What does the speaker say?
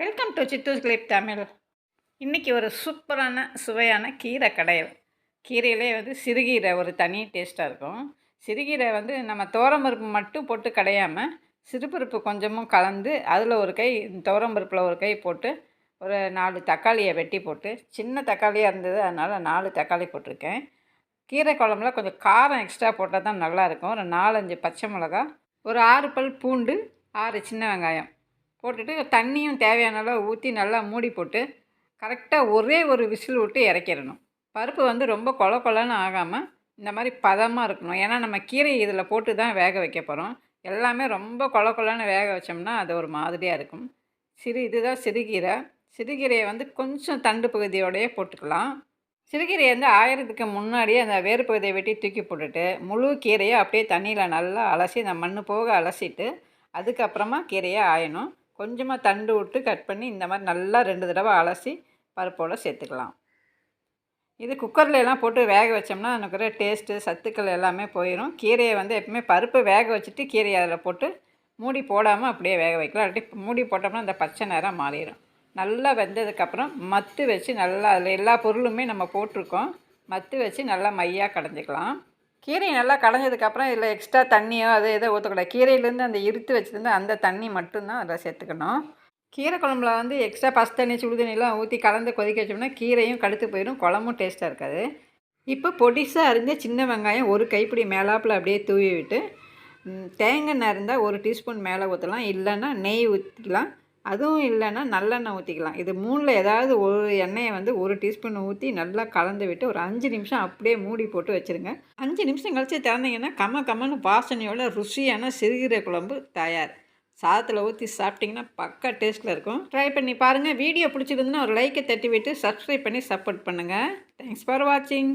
Welcome to Chithu's clip Tamil இன்றைக்கி ஒரு சூப்பரான சுவையான கீரை கடையல். கீரையிலே வந்து சிறுகீரை ஒரு தனி டேஸ்ட்டாக இருக்கும். சிறுகீரை வந்து நம்ம தோரம்பருப்பு மட்டும் போட்டு கடையாமல் சிறுபருப்பு கொஞ்சமும் கலந்து அதில் ஒரு கை தோரம்பருப்பில் ஒரு கை போட்டு ஒரு நாலு தக்காளியை வெட்டி போட்டு சின்ன தக்காளியாக இருந்தது அதனால் நாலு தக்காளி போட்டிருக்கேன். கீரை குழம்புல கொஞ்சம் காரம் எக்ஸ்ட்ரா போட்டால் தான் நல்லாயிருக்கும் ஒரு நாலஞ்சு பச்சை மிளகா ஒரு ஆறு பல் பூண்டு ஆறு சின்ன வெங்காயம். போட்டுட்டு தண்ணியும் தேவையான அளவு ஊற்றி நல்லா மூடி போட்டு கரெக்டாக ஒரே ஒரு விசில் விட்டு இறக்கிடணும். பருப்பு வந்து ரொம்ப கொல கொலன்னு ஆகாமல் இந்த மாதிரி பதமாக இருக்கணும். ஏன்னா நம்ம கீரை இதில் போட்டு தான் வேக வைக்க போகிறோம் எல்லாமே ரொம்ப கொல கொலன்னு வேக வச்சோம்னா அது ஒரு மாதிரியாக இருக்கும். சிறு இதுதான் சிறுகீரை. சிறுகீரையை வந்து கொஞ்சம் தண்டு பகுதியோடையே போட்டுக்கலாம். சிறுகீரையை வந்து ஆயிரத்துக்கு முன்னாடியே அந்த வேறு பகுதியை வெட்டி தூக்கி போட்டுட்டு முழு கீரையை அப்படியே தண்ணியில் நல்லா அலசி அந்த மண் போக அலசிட்டு அதுக்கப்புறமா கீரையை ஆயணும். கொஞ்சமாக தண்டு விட்டு கட் பண்ணி இந்த மாதிரி நல்லா ரெண்டு தடவை அலசி பருப்போடு சேர்த்துக்கலாம். இது குக்கரில் எல்லாம் போட்டு வேக வச்சோம்னா எனக்கு டேஸ்ட்டு சத்துக்கள் எல்லாமே போயிடும் கீரையை வந்து எப்பவுமே பருப்பு வேக வச்சுட்டு கீரையை அதில் போட்டு மூடி போடாமல் அப்படியே வேக வைக்கலாம். இல்லாட்டி மூடி போட்டோம்னா அந்த பச்சை நேரம் மாறிடும். நல்லா வெந்ததுக்கப்புறம் மத்து வச்சு நல்லா அதில் எல்லா பொருளுமே நம்ம போட்டிருக்கோம். மத்து வச்சு நல்லா மையாக கடைஞ்சிக்கலாம். கீரை நல்லா கடைஞ்சதுக்கப்புறம் இல்லை எக்ஸ்ட்ரா தண்ணியோ அதை எதோ ஊற்றக்கூடாது கீரையிலேருந்து அந்த இருத்து வச்சுருந்து அந்த தண்ணி மட்டும்தான் அதில் சேர்த்துக்கணும். கீரை குழம்புல வந்து எக்ஸ்ட்ரா பசு தண்ணி சுடு தண்ணிலாம் ஊற்றி கலந்து கொதிக்க வச்சோம்னா கீரையும் கடுத்து போயிடும் குழம்பும் டேஸ்ட்டாக இருக்காது. இப்போ பொடிசாக அறிஞ்ச சின்ன வெங்காயம் ஒரு கைப்பிடி மேலாப்பில் அப்படியே தூவி விட்டு தேங்காய் எண்ணெய் இருந்தால் ஒரு டீஸ்பூன் மேலே ஊற்றலாம் இல்லைன்னா நெய் ஊற்றிக்கலாம் அதுவும் இல்லைன்னா நல்லெண்ணெய் ஊற்றிக்கலாம் இது மூணில் ஏதாவது ஒரு எண்ணெயை வந்து ஒரு டீஸ்பூன் ஊற்றி நல்லா கலந்து விட்டு ஒரு அஞ்சு நிமிஷம் அப்படியே மூடி போட்டு வச்சுருங்க. அஞ்சு நிமிஷம் கழித்து திறந்தீங்கன்னா கம்ம கம்மன்னு வாசனையோட ருசியான சிறுகிற குழம்பு தயார். சாதத்தில் ஊற்றி சாப்பிட்டிங்கன்னா பக்கா டேஸ்ட்டில் இருக்கும். ட்ரை பண்ணி பாருங்கள் வீடியோ பிடிச்சிருந்துன்னா ஒரு லைக்கை தட்டி விட்டு சப்ஸ்கிரைப் பண்ணி சப்போர்ட் பண்ணுங்கள் தேங்க்ஸ் ஃபார் வாட்சிங்